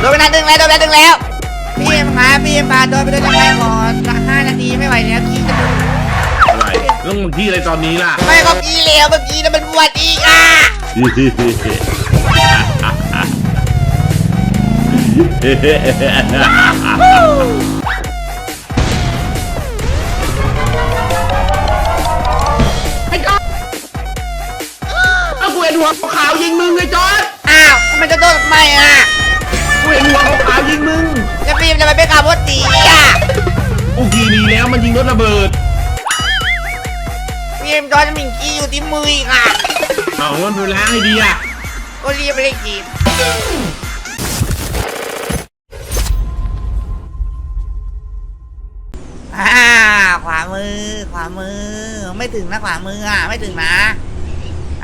โดนไปนัดหนึ่งแล้วโดนไปนัดหนึ่งแล้ว พี่เอ็มครับพี่เอ็มพาโดนไปด้วยทำไมก่อนสักห้านาทีไม่ไหวแล้วพี่จะดูอะไรแล้วมึงที่อะไรตอนนี้ล่ะ ไม่ก็กี้แล้วเมื่อกี้นะมันบวชอีกอะไอ้จอดเอากูเห็นหัวขาวยิงมึงไอ้จอดอ้าวทำไมจะโดนทำไมอะ มันยิงรถระเบิดพี่เอ็มจอนมิงกี้อยู่ที่มืออีกอะเอาเงินไปล้างให้ดีอะก็รีบไปเลยกีบอ่าขวามือ ขวามือ ไม่ถึงนะขวามืออะไม่ถึงนะ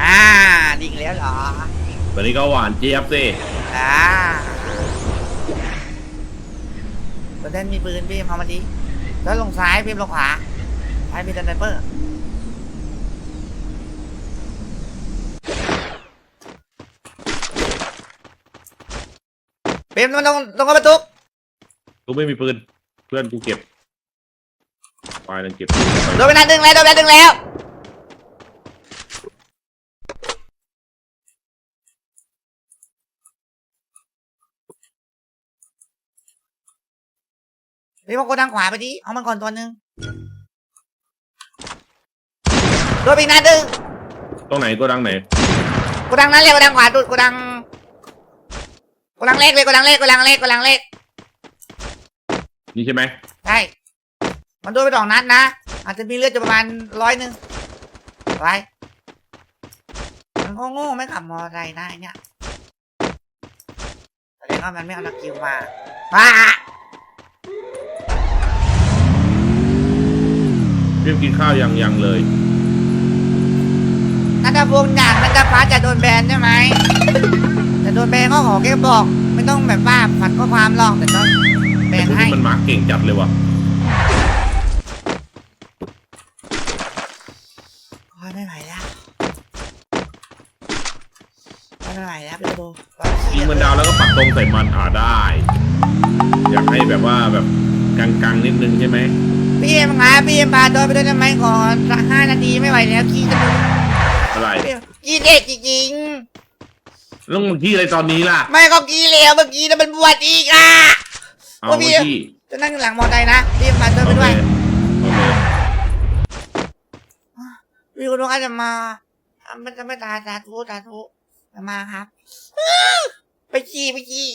อ่าดิ่งแล้วเหรอวันนี้ก็หวานเจี๊ยบสิอ่าตัวเด่นมีปืนพี่เอามาดิ แล้วลงซ้ายพี่ลงขวาซ้ายมีสไนเปอร์เปมมันตรงตรงกระประตูกูไม่มีปืน เพื่อนกูเก็บปลายนั่นเก็บโดนไปนัดหนึ่งแล้วโดนไปนัดหนึ่งแล้ว พี่บอกโกดังขวาไปดิเอามันก่อนตัวหนึ่งโดนไปอีกนัดหนึ่งตรงไหนตัวดังไหน โกดังนั้นเลยโกดังขวาดุดโกดังโกดังเล็กเลยโกดังเล็กโกดังเล็กโกดังเล็กนี่ใช่ไหมใช่มันโดนไปสองนัดนะ อาจจะมีเลือดจะประมาณร้อยหนึ่งไปมันโง่ๆไม่ขับมอเตอร์ไซค์ได้เนี่ยแสดงว่ามันไม่เอานักกิวมาป้า รียมกินข้าวยังยังเลยนัทพงศ์อยากนัทพัฒน์จะโดนแบนใช่ไหมแต่โดนแบนก็ขอแค่บอก ไม่ต้องแบบว่าฝันข้อความหรอกแต่ต้องแบนคนให้ที่มันมาร์กเก่งจัดเลยว่ะโอ้ยไม่ไหวแล้วโอ้ยไม่ไหวแล้วไปดูยิงมันดาวแล้วก็ปักตรงใส่มันอ่าได้ อยากให้แบบว่าแบบกังๆนิดนึงใช่ไหม พี่เอ็มครับพี่เอ็มพาโดนไปด้วยทำไมก่อนสักห้านาทีไม่ไหวแล้วพี่จะดูอะไรกี้เด็กจริงแล้วมึงที่อะไรตอนนี้ล่ะๆไม่ก็กี้แล้วเมื่อกี้นะมันบวชอีกอะ เอาโอ้พี่เมื่อกี้จะนั่งอยู่หลังมอเตอร์ไซค์นะพี่เอ็มพาโดนโอไปเคด้วยโอเคพี่คุณลุงอาจจะมามันจะไม่ตาสาธุสาธุจะมาครับไปขี่ไปขี่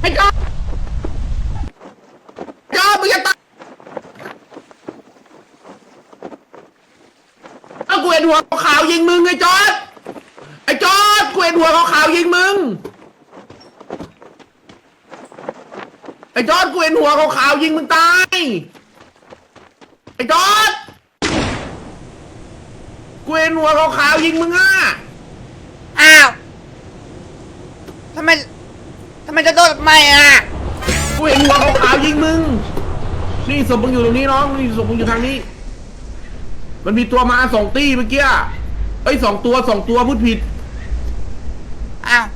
ไอ้จอดจอดมึงจะตายเอากูเหัวขาวยิงมึงไอ้จอดไอ้จอดกูเห็นหัวขาวยิงมึงไอ้จอดกูเห็นหัวขาวยิงมึงตายไอ้จอดกูเห็นหัวขาวยิงมึงอะอ้าวทำไมทำไมจะโดนทำไมอะกูเห็นหัวขาวยิงมึงนี่ศพมึงอยู่ตรงนี้น้องนี่ศพมึงอยู่ทางนี้ มันมีตัวมาสองตี้เมื่อกี้เอ้ยสองตัวสองตัวพูดผิด อ้าว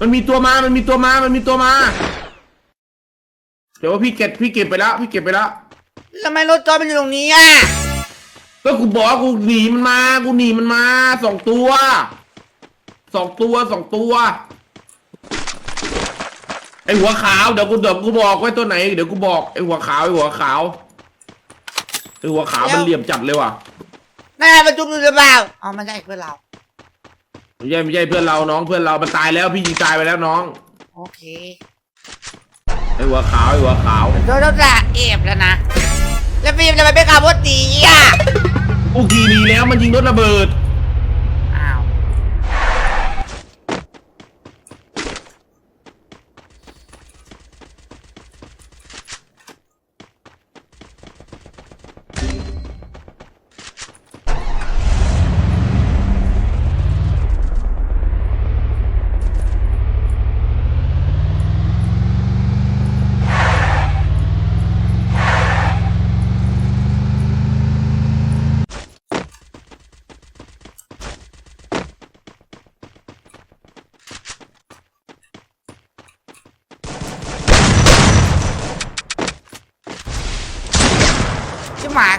มันมีตัวมา มันมีตัวมา มันมีตัวมา เดี๋ยวว่าพี่เก็บพี่เก็บไปแล้ว พี่เก็บไปแล้ว ทำไมรถจอดมันอยู่ตรงนี้อะ ก็กูบอกว่ากูหนีมันมา กูหนีมันมาสองตัว สองตัวสองตัว ไอหัวขาวเดี๋ยวกูเดี๋ยวกูบอกไว้ตัวไหน เดี๋ยวกูบอกไอหัวขาวไอหัวขาว ไอหัวขาวมันเหลี่ยมจัดเลยว่ะหน้าประจุอยู่หรือเปล่าอ๋อมันใช่เพื่อนเราเอไม่ใช่ไม่ใช่เพื่อนเราน้องเพื่อนเรา มันตายแล้วพี่ยิงตายไปแล้วน้อง โอเคไอ้หัวขาวไอ้หัวขาวโดนโดนละเอฟแล้วนะ แล้วฟิล์มทำไมไม่ขับรถหนีอะกูขี่หนีแล้วมันยิงรถระเบิด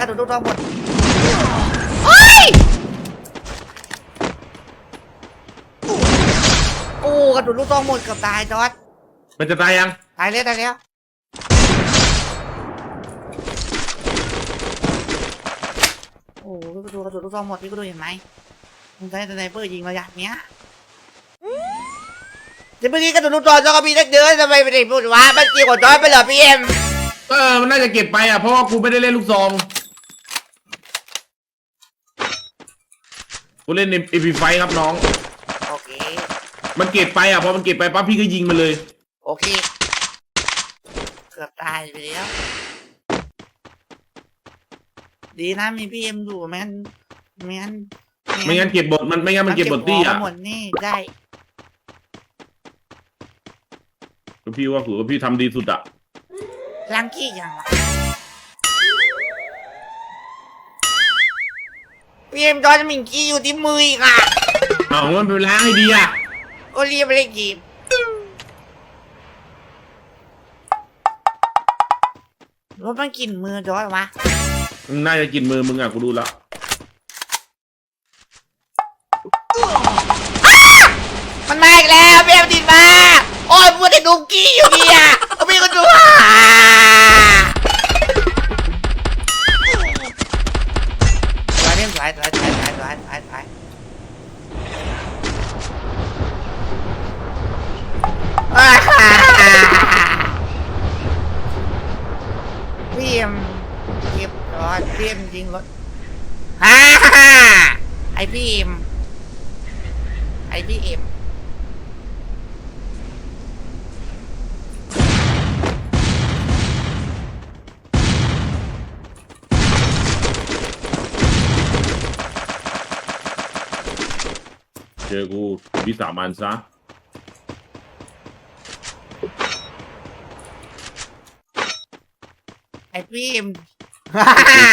ระโดดลูกน้องหมดเฮ้ยโอ้กระโดดลูกน้องหมดเกือบตายจอร์ดมันจะตายยัง ตายแล้วตายแล้วโอ้โหกระโดดกระโดดลูกน้องหมดพี่ก็ดูเห็นไหมมึงใช้สไนเปอร์ยิงระยะเนี้ยจะเมื่อกี้กระโดดลูกน้องจอก็มีนักเดินทำไมไม่ได้พูดว่ามันเกี่ยวกับจอร์ดไปเหรอพี่เอ็ม เออ มันน่าจะเก็บไปอะ เพราะว่ากูไม่ได้เล่นลูกซอง กูเล่นเอพีไฟครับน้อง โอเค มันเก็บไปอะพอมันเก็บไปปั๊บพี่ก็ยิงมันเลย โอเค เกือบตายไปแล้ว ดีนะมีพี่เอ็มอยู่แม่นแม่นไม่งั้นเก็บบทมันไม่งั้นมันเก็บบทตี้อะหมดนี่ได้พี่ว่าถือว่าพี่ทำดีสุดอะล้างขี้ยังวะ พี่เอ็มตอนมิงกี้อยู่ที่มืออีกอะเอามันไปล้างให้ดีอะก็เรียบไปเลยกีบรถมันกลิ่นมือจอยวะมันน่าจะกินมือมึงอะกูดูแล้วมันมาอีกแล้วพี่เอ็มติดมา โอ้ยพูดแต่ดุงกี้อยู่เนี่ยเอาพี่ก็ดูอะ พี่เอ็มยิงรถฮ่าไอพี่เอ็มไอพี่เอ็มเจอกูวิสามันซะ ไอพี่เอ็ม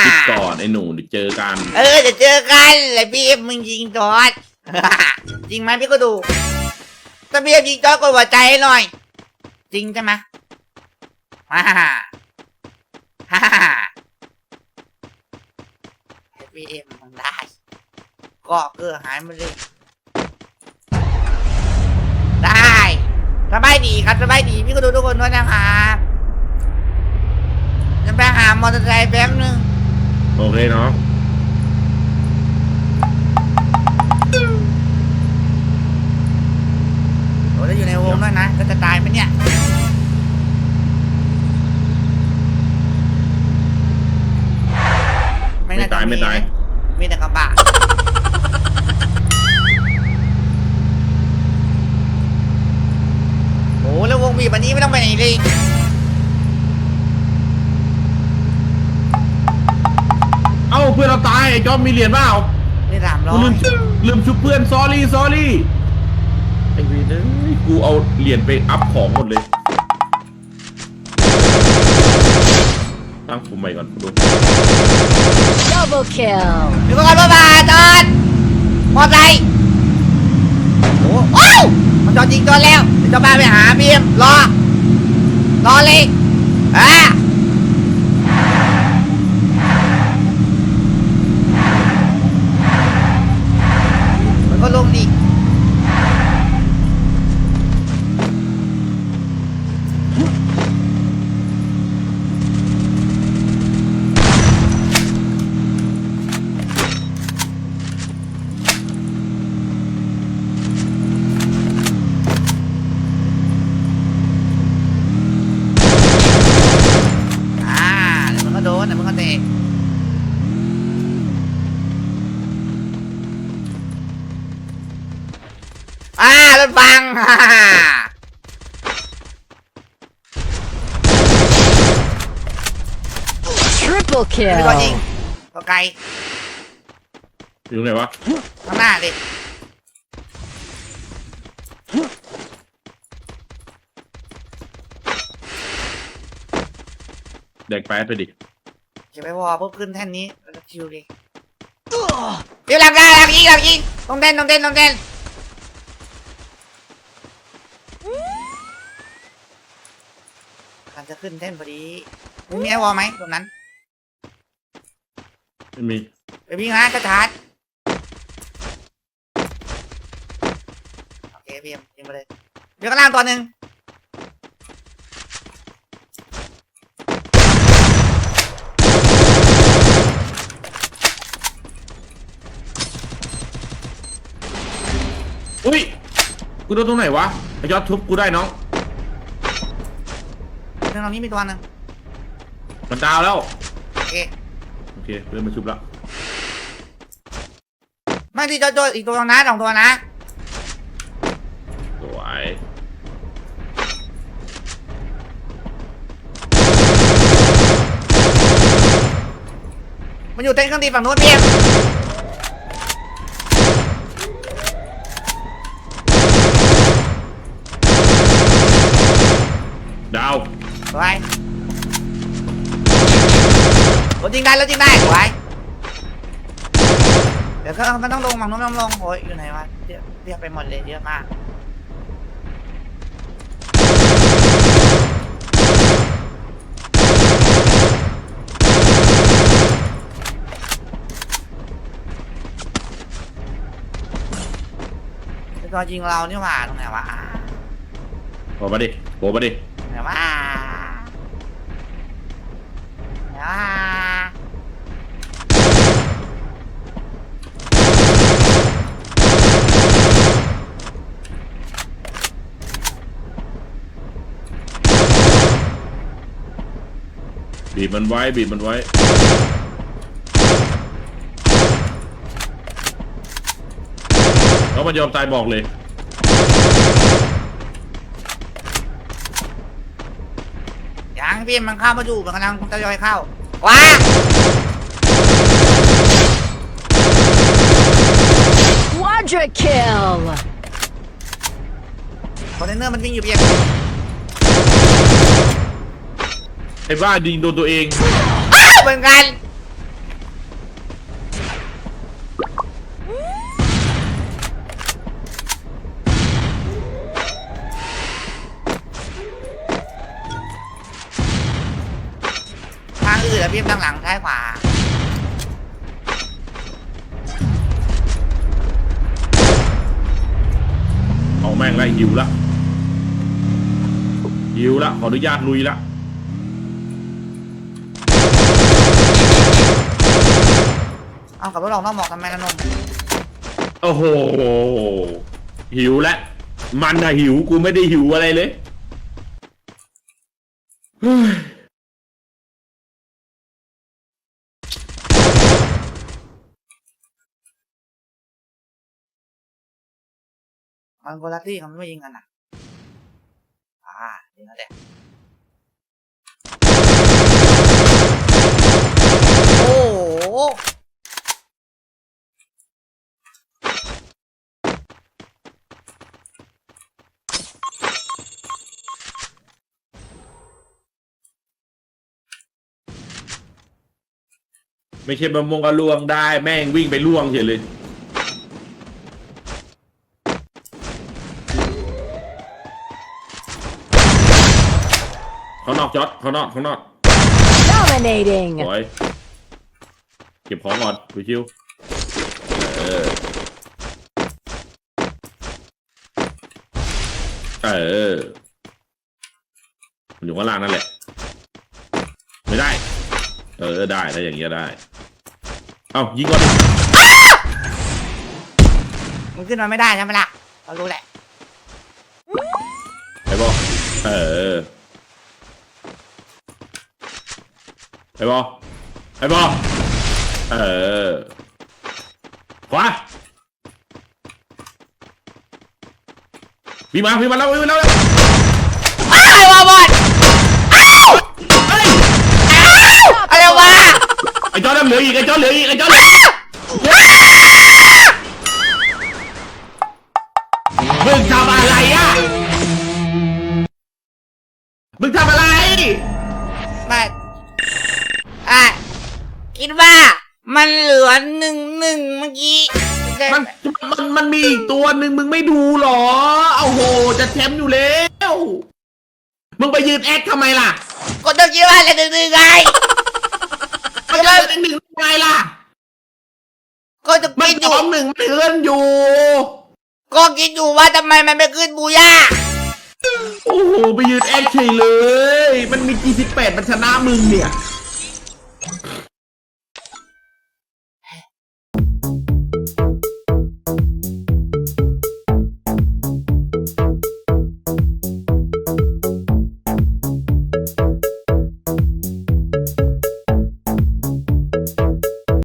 คิดก่อนไอ้หนูเดี๋ยวเจอกันเออจะเจอกันไอพี่เอ็มมึงยิงจอด จริงไหมพี่ก็ดูถ้าพี่เอ็มยิงจอดกดหัวใจให้หน่อย จริงใช่ไหมฮ่าฮ่าฮ่าฮ่าไอพี่เอ็มมึงได้ก็เกือหายมาเลยได้สบายดีครับสบายดีพี่ก็ดูทุกคนด้วยนะครับ จะไปหา มอเตอร์ไซค์แป๊บนึง โอเคเนาะายไอ้จอมมีเหรียญเปล่านี่สามร้อกูลืยมลืมชุบเพื่อนซอรี่ซอรี่ไอ้เวียนเอ้ยกูเอาเหรียญไปอัพของหมดเลยตั้งผมใหม่ก่อนกูดู Double kill. เดี๋ยวก่อนรถมาจอดมอไซค์โอ้โอ้วมันจอดจริงจอดแล้วเดี๋ยวจะมาไปหาพี่เอ็มรอรอเลยอะ มันฟังฮ่าฮ่า Triple มีตัวยิง kill. ตัวไกลอยู่ตรงไหนวะข้างหน้าดิแดกแป๊ดไปดิเก็บไปวอปุ๊บขึ้นแท่นนี้แล้วก็ชิวดิเดี๋ยวหลังได้หลังยิงหลังยิงต้องเต้นต้องเต้นต้องเต้น การจะขึ้นแท่นพอดีมึงมีไอวอลไหมตรงนั้นไม่มีไปวิ่งนะกระชาร์จโอเคพี่เอ็มยิงไปเลยเดี๋ยวข้างล่างตัวหนึ่งอุ้ย กูโดนตรงไหนวะไอยอดทุบกูได้น้อง เรื่องตรงนี้มีตัวหนึ่งมันดาวแล้วโอเคโอเคเริ่มมาชุบแล้วไม่ที่โจโจอีกตัวนะสองตัวนะสวยมันอยู่เต้นเครื่องตีฝั่งนู้นพี่เอ็มดาว สวยรถยิงได้รถยิงได้สวยเดี๋ยวก็มันต้องลงฝั่งนู้นต้องลงโอ้ยอยู่ไหนวะเรียกไปหมดเลยเยอะมากไอ้ตัวยิงเรานี่หว่าตรงไหนวะโผล่มาดิโผล่มาดิ ไหนวะไหนวะ บีบมันไว้บีบมันไว้ แล้วมันยอมตายบอกเลย ยังพี่มันเข้ามาอยู่มันกำลังทยอยเข้าว้า Quadra kill. คอนเทนเนอร์มันวิ่งอยู่เพียง ไอ้บ้ายิงโดนตัวเอง เหมือนกัน ทางอื่นอะพี่ทางหลังซ้ายขวา เอาแม่งไล่หิวละหิวละขออนุญาตลุยละ เอากับรถลองต้องบอกทำไมละนมโอ้โห หิวละมันอะหิวกูไม่ได้หิวอะไรเลยเฮ้ยมันคนละที่เขาไม่ยิงกันอะ อ่ายิงแล้วแหละโอ้โห ไม่ใช่มะม่วงก็ล่วงได้ แม่งวิ่งไปล่วงเฉยเลย เขานอกจอดเขานอกเขานอก Dominating. สวยเก็บของก่อนดูชิวเออ เออ มันอยู่ข้างล่างนั่นแหละ ไม่ได้ เออ ได้ถ้าอย่างเงี้ยได้ เอ้ายิงก่อนดิมันขึ้นมาไม่ได้ใช่ไหมล่ะเรารู้แหละ ไอ้บอเออไอ้บอไอ้บอเออขวาพี่มาพี่มาแล้วพี่มาแล้วอ้าววาบอด เหลืออีกไอ้จอร์ดเหลืออีกไอ้จอร์ดเหลืออีกมึงทำอะไรอะ มึงทำอะไร มาอะคิดว่ามันเหลือหนึ่งหนึ่งเมื่อกี้มัน มัน มันมีอีกตัวหนึ่งมึงไม่ดูเหรอ เอาโห จะแชมป์อยู่แล้ว มึงไปยืนแอคทำไมล่ะ ก็ต้องคิดว่าอะไรหนึ่งหนึ่งไงมันจะเป็นหนึ่งไงล่ะก็ จะมันคิดอสยู่องหนึ่งมันเลื่อนอยู่ ก็คิดอยู่ว่าทำไมมันไม่ขึ้นบูย่าโอ้โห ไปยืนแอคเฉยเลย มันมี G18 มันชนะมึงเนี่ย